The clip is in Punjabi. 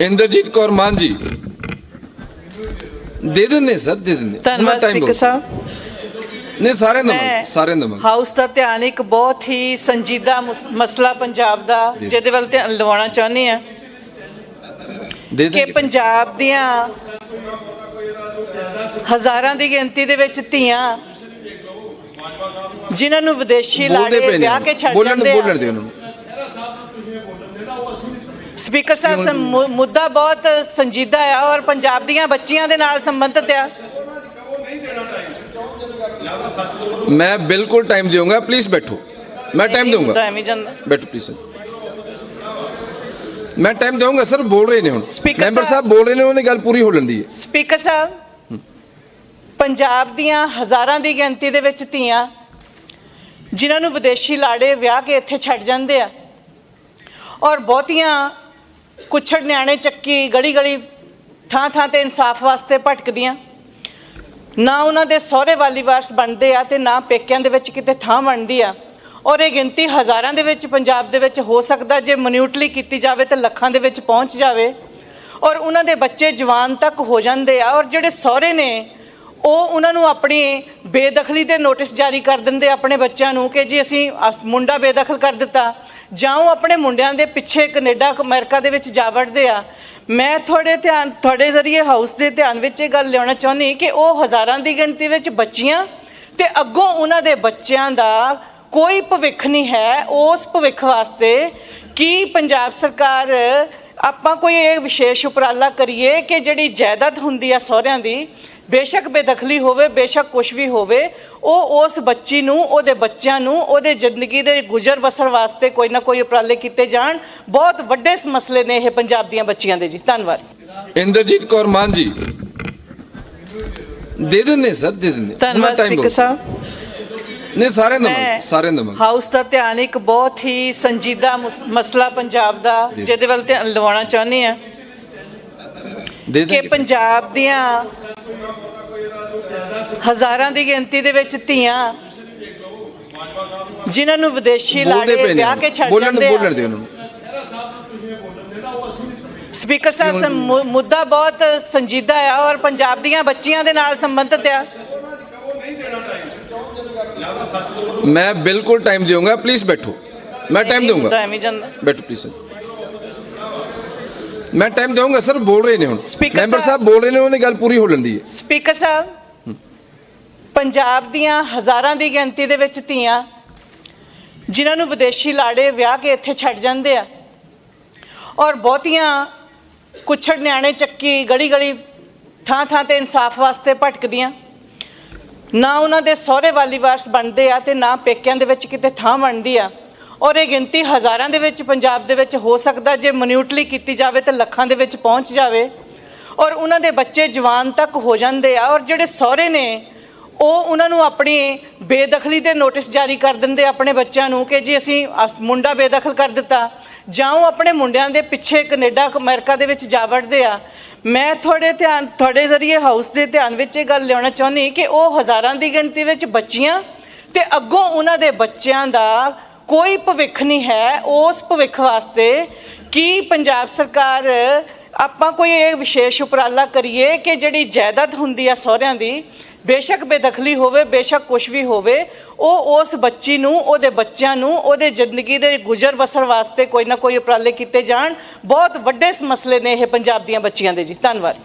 ਇੰਦਰਜੀਤ ਕੌਰ ਮਾਨ ਜੀ। ਦੇ ਦਿੰਦੇ ਸਰ ਦੇ ਦਿੰਦੇ ਧੰਨਵਾਦ ਸਪੀਕਰ ਸਾਹਿਬ। ਮੈਂ ਮੰਗ ਸਾਰਿਆਂ ਦਾ ਮੰਗ ਹਾਊਸ ਦਾ ਧਿਆਨ ਇੱਕ ਬਹੁਤ ਹੀ ਸੰਜੀਦਾ ਮੁਸ- ਮਸਲਾ ਪੰਜਾਬ ਦਾ। ਜਿਹਦੇ ਵੱਲ ਧਿਆਨ ਲਵਾਉਣਾ ਚਾਹੁੰਦੀ ਆ ਕਿ ਪੰਜਾਬ ਦੀਆਂ ਹਜ਼ਾਰਾਂ ਦੀ ਗਿਣਤੀ ਦੇ ਵਿੱਚ ਧੀਆਂ ਜਿਨ੍ਹਾਂ ਨੂੰ ਵਿਦੇਸ਼ੀ ਲਾੜੇ ਨੇ ਵਿਆਹ ਕੇ ਛੱਡ ਜਾਂਦੇ ਬੋਲਣ ਆ ਦੇ ਉਹਨਾਂ ਨੂੰ। ਸਪੀਕਰ ਸਾਹਿਬ ਮੁ- ਮੁੱਦਾ ਬਹੁਤ ਸੰਜੀਦਾ ਆ ਔਰ ਪੰਜਾਬ ਦੀਆਂ ਬੱਚੀਆਂ ਦੇ ਨਾਲ ਸੰਬੰਧਿਤ ਆ। ਮੈਂ ਬਿਲਕੁਲ ਟਾਈਮ ਦੇਵਾਂਗਾ ਪਲੀਜ਼ ਬੈਠੋ। ਮੈਂ ਟਾਈਮ ਮੁੱਦਾ ਦਊਂਗਾ। ਐਵੇਂ ਜਾਂਦਾ। ਬੈਠੋ ਪਲੀਜ਼ ਮੈਂ ਟਾਈਮ ਦਊਂਗਾ ਸਰ ਬੋਲ ਰਹੇ ਨੇ ਹੁਣ। Speaker ਮੈਂਬਰ ਸਾਹਿਬ- ਸਾਹਿਬ ਬੋਲ ਰਹੇ ਨੇ ਉਹਨਾਂ ਦੀ ਗੱਲ ਪੂਰੀ ਹੋ ਲੈਂਦੀ ਹੈ। ਸਪੀਕਰ ਸਾਹਿਬ ਪੰਜਾਬ ਦੀਆਂ ਹਜ਼ਾਰਾਂ ਦੀ ਗਿਣਤੀ ਦੇ ਵਿੱਚ ਧੀਆਂ ਜਿਨ੍ਹਾਂ ਨੂੰ ਵਿਦੇਸ਼ੀ ਲਾੜੇ ਵਿਆਹ ਕੇ ਇੱਥੇ ਛੱਡ ਜਾਂਦੇ ਆ ਔਰ ਬਹੁਤੀਆਂ ਕੁਛੜ ਨਿਆਣੇ ਚੱਕੀ ਗਲੀ ਗਲੀ ਥਾਂ ਥਾਂ ਤੇ ਇਨਸਾਫ ਵਾਸਤੇ ਭਟਕਦੀਆਂ। ਨਾ ਉਹਨਾਂ ਦੇ ਸਹੁਰੇ ਵਾਲੀ ਵਾਰਸ ਬਣਦੇ ਆ ਤੇ ਨਾ ਪੇਕਿਆਂ ਦੇ ਵਿੱਚ ਕਿਤੇ ਥਾਂ ਬਣਦੀ ਆ। ਔਰ ਇਹ ਗਿਣਤੀ ਹਜ਼ਾਰਾਂ ਦੇ ਵਿੱਚ ਪੰਜਾਬ ਦੇ ਵਿੱਚ ਹੋ ਸਕਦਾ ਜੇ ਮਨਿਊਟਲੀ ਕੀਤੀ ਜਾਵੇ ਤੇ ਲੱਖਾਂ ਦੇ ਵਿੱਚ ਪਹੁੰਚ ਜਾਵੇ। ਔਰ ਉਹਨਾਂ ਦੇ ਬੱਚੇ ਜਵਾਨ ਤੱਕ ਹੋ ਜਾਂਦੇ ਆ ਔਰ ਜਿਹੜੇ ਸਹੁਰੇ ਨੇ, ਉਹ ਉਹਨਾਂ ਨੂੰ ਆਪਣੀ ਬੇਦਖਲੀ ਦੇ ਨੋਟਿਸ ਜਾਰੀ ਕਰ ਦਿੰਦੇ ਆਪਣੇ ਬੱਚਿਆਂ ਨੂੰ ਕਿ ਜੀ ਅਸੀਂ ਅਸ- ਮੁੰਡਾ ਬੇਦਖਲ ਕਰ ਦਿੱਤਾ, ਜਾਂ ਉਹ ਆਪਣੇ ਮੁੰਡਿਆਂ ਦੇ ਪਿੱਛੇ ਕੈਨੇਡਾ, ਅਮਰੀਕਾ ਦੇ ਵਿੱਚ ਜਾ ਵੜਦੇ ਆ। ਮੈਂ ਤੁਹਾਡੇ ਧਿਆਨ, ਤੁਹਾਡੇ ਜ਼ਰੀਏ ਹਾਊਸ ਦੇ ਧਿਆਨ ਵਿੱਚ ਇਹ ਗੱਲ ਲਿਆਉਣਾ ਚਾਹੁੰਦੀ ਕਿ ਉਹ ਹਜ਼ਾਰਾਂ ਦੀ ਗਿਣਤੀ ਵਿੱਚ ਬੱਚੀਆਂ ਤੇ ਅੱਗੋਂ ਉਹਨਾਂ ਦੇ ਬੱਚਿਆਂ ਦਾ ਕੋਈ ਭਵਿੱਖ ਨਹੀਂ ਹੈ। ਉਸ ਭਵਿੱਖ ਵਾਸਤੇ ਕੀ ਪੰਜਾਬ ਸਰਕਾਰ ਆਪਾਂ ਕੋਈ ਇਹ ਵਿਸ਼ੇਸ਼ ਉਪਰਾਲਾ ਕਰੀਏ ਕਿ ਜਿਹੜੀ ਜਾਇਦਾਦ ਹੁੰਦੀ ਆ ਸਹੁਰਿਆਂ ਦੀ ਬੇਸ਼ੱਕ ਬੇਦਖਲੀ ਹੋਵੇ ਬੇਸ਼ੱਕ ਕੁਝ ਵੀ ਹੋਵੇ ਉਹ ਉਸ ਬੱਚੀ ਨੂੰ ਉਹਦੇ ਬੱਚਿਆਂ ਨੂੰ ਉਹਦੇ ਜ਼ਿੰਦਗੀ ਦੇ ਗੁਜ਼ਰ ਬਸਰ ਵਾਸਤੇ ਕੋਈ ਨਾ ਕੋਈ ਉਪਰਾਲੇ ਕੀਤੇ ਜਾਣ। ਬਹੁਤ ਵੱਡੇ ਮਸਲੇ ਨੇ ਇਹ ਪੰਜਾਬ ਦੀਆਂ ਬੱਚੀਆਂ ਦੇ ਜੀ। ਧੰਨਵਾਦ। ਇੰਦਰਜੀਤ ਕੌਰ ਮਾਨ ਜੀ। ਦੇ ਦਿੰਦੇ ਸਰ ਦੇ ਦਿੰਦੇ ਧੰਨਵਾਦ ਸਪੀਕਰ। ਸਾਹਿਬ। ਨਹੀਂ ਸਾਰਿਆਂ ਦਾ ਮੈਂ ਮੰਗ ਸਾਰਿਆਂ ਦਾ ਮੰਗ ਹਾਊਸ ਦਾ ਧਿਆਨ ਇੱਕ ਬਹੁਤ ਹੀ ਸੰਜੀਦਾ ਮੁਸ- ਮਸਲਾ ਪੰਜਾਬ ਦਾ ਜੀ। ਜਿਹਦੇ ਵੱਲ ਧਿਆਨ ਲਵਾਉਣਾ ਚਾਹੁੰਦੀ ਆ ਦੇ ਕਿ ਪੰਜਾਬ ਦੀਆਂ ਹਜ਼ਾਰਾਂ ਦੀ ਗਿਣਤੀ ਦੇ ਵਿੱਚ ਧੀਆਂ ਜਿਨ੍ਹਾਂ ਨੂੰ ਵਿਦੇਸ਼ੀ ਬੋਲਦੇ ਲਾੜੇ ਪਏ ਨੇ ਵਿਆਹ ਕੇ ਛੱਡ ਬੋਲਣ ਜਾਂਦੇ ਬੋਲਣ ਆ ਦੇ ਉਹਨਾਂ। ਨੂੰ ਸਪੀਕਰ ਸਾਹਿਬ ਸਮ- ਮੁ- ਮੁੱਦਾ ਬਹੁਤ ਸੰਜੀਦਾ ਆ ਔਰ ਪੰਜਾਬ ਦੀਆਂ ਬੱਚੀਆਂ ਦੇ ਨਾਲ ਸੰਬੰਧਿਤ ਆ। ਮੈਂ ਬਿਲਕੁਲ ਟਾਈਮ ਦੇਵਾਂਗਾ ਪਲੀਜ਼ ਬੈਠੋ। ਮੈਂ ਟਾਈਮ ਦਊਂਗਾ। ਐਵੇਂ ਜਾਂਦਾ। ਬੈਠੋ ਪਲੀਜ਼ ਮੈਂ ਟਾਈਮ ਦਊਂਗਾ ਸਰ ਬੋਲ ਰਹੇ ਨੇ ਹੁਣ। Speaker ਮੈਂਬਰ ਸਾਹਿਬ- ਬੋਲ ਰਹੇ ਨੇ ਉਹਨਾਂ ਦੀ ਗੱਲ ਪੂਰੀ ਹੋ ਲੈਂਦੀ ਹੈ। ਸਪੀਕਰ ਸਾਹਿਬ ਪੰਜਾਬ ਦੀਆਂ ਹਜ਼ਾਰਾਂ ਦੀ ਗਿਣਤੀ ਦੇ ਵਿੱਚ ਧੀਆਂ ਜਿਨ੍ਹਾਂ ਨੂੰ ਵਿਦੇਸ਼ੀ ਲਾੜੇ ਵਿਆਹ ਕੇ ਇੱਥੇ ਛੱਡ ਜਾਂਦੇ ਆ ਔਰ ਬਹੁਤੀਆਂ ਕੁਛੜ ਨਿਆਣੇ ਚੱਕੀ ਗਲੀ ਗਲੀ ਥਾਂ ਥਾਂ ਤੇ ਇਨਸਾਫ ਵਾਸਤੇ ਭਟਕਦੀਆਂ। ਨਾ ਉਹਨਾਂ ਦੇ ਸਹੁਰੇ ਵਾਲੀ ਵਾਰਸ ਬਣਦੇ ਆ ਤੇ ਨਾ ਪੇਕਿਆਂ ਦੇ ਵਿੱਚ ਕਿਤੇ ਥਾਂ ਬਣਦੀ ਆ। ਔਰ ਇਹ ਗਿਣਤੀ ਹਜ਼ਾਰਾਂ ਦੇ ਵਿੱਚ ਪੰਜਾਬ ਦੇ ਵਿੱਚ ਹੋ ਸਕਦਾ ਜੇ ਮਨਿਊਟਲੀ ਕੀਤੀ ਜਾਵੇ ਤਾਂ ਲੱਖਾਂ ਦੇ ਵਿੱਚ ਪਹੁੰਚ ਜਾਵੇ। ਔਰ ਉਹਨਾਂ ਦੇ ਬੱਚੇ ਜਵਾਨ ਤੱਕ ਹੋ ਜਾਂਦੇ ਆ ਔਰ ਜਿਹੜੇ ਸਹੁਰੇ ਨੇ, ਉਹ ਉਹਨਾਂ ਨੂੰ ਆਪਣੀ ਬੇਦਖਲੀ ਦੇ ਨੋਟਿਸ ਜਾਰੀ ਕਰ ਦਿੰਦੇ ਆਪਣੇ ਬੱਚਿਆਂ ਨੂੰ ਕਿ ਜੀ ਅਸੀਂ ਅਸ- ਮੁੰਡਾ ਬੇਦਖਲ ਕਰ ਦਿੱਤਾ, ਜਾਂ ਉਹ ਆਪਣੇ ਮੁੰਡਿਆਂ ਦੇ ਪਿੱਛੇ ਕੈਨੇਡਾ, ਅਮਰੀਕਾ ਦੇ ਵਿੱਚ ਜਾ ਵੜਦੇ ਆ। ਮੈਂ ਤੁਹਾਡੇ ਧਿਆਨ ਤੁਹਾਡੇ ਜ਼ਰੀਏ ਹਾਊਸ ਦੇ ਧਿਆਨ ਵਿੱਚ ਇਹ ਗੱਲ ਲਿਆਉਣਾ ਚਾਹੁੰਦੀ ਕਿ ਉਹ ਹਜ਼ਾਰਾਂ ਦੀ ਗਿਣਤੀ ਵਿੱਚ ਬੱਚੀਆਂ ਤੇ ਅੱਗੋਂ ਉਹਨਾਂ ਦੇ ਬੱਚਿਆਂ ਦਾ ਕੋਈ ਭਵਿੱਖ ਨਹੀਂ ਹੈ। ਉਸ ਭਵਿੱਖ ਵਾਸਤੇ ਕੀ ਪੰਜਾਬ ਸਰਕਾਰ ਆਪਾਂ ਕੋਈ ਇਹ ਵਿਸ਼ੇਸ਼ ਉਪਰਾਲਾ ਕਰੀਏ ਕਿ ਜਿਹੜੀ ਜਾਇਦਾਦ ਹੁੰਦੀ ਆ ਸਹੁਰਿਆਂ ਦੀ, ਬੇਸ਼ੱਕ ਬੇਦਖਲੀ ਹੋਵੇ, ਬੇਸ਼ੱਕ ਕੁਝ ਵੀ ਹੋਵੇ, ਉਹ ਉਸ ਬੱਚੀ ਨੂੰ, ਉਹਦੇ ਬੱਚਿਆਂ ਨੂੰ, ਉਹਦੇ ਜ਼ਿੰਦਗੀ ਦੇ ਗੁਜ਼ਰ ਬਸਰ ਵਾਸਤੇ ਕੋਈ ਨਾ ਕੋਈ ਉਪਰਾਲੇ ਕੀਤੇ ਜਾਣ। ਬਹੁਤ ਵੱਡੇ ਮਸਲੇ ਨੇ ਇਹ ਪੰਜਾਬ ਦੀਆਂ ਬੱਚੀਆਂ ਦੇ ਜੀ। ਧੰਨਵਾਦ।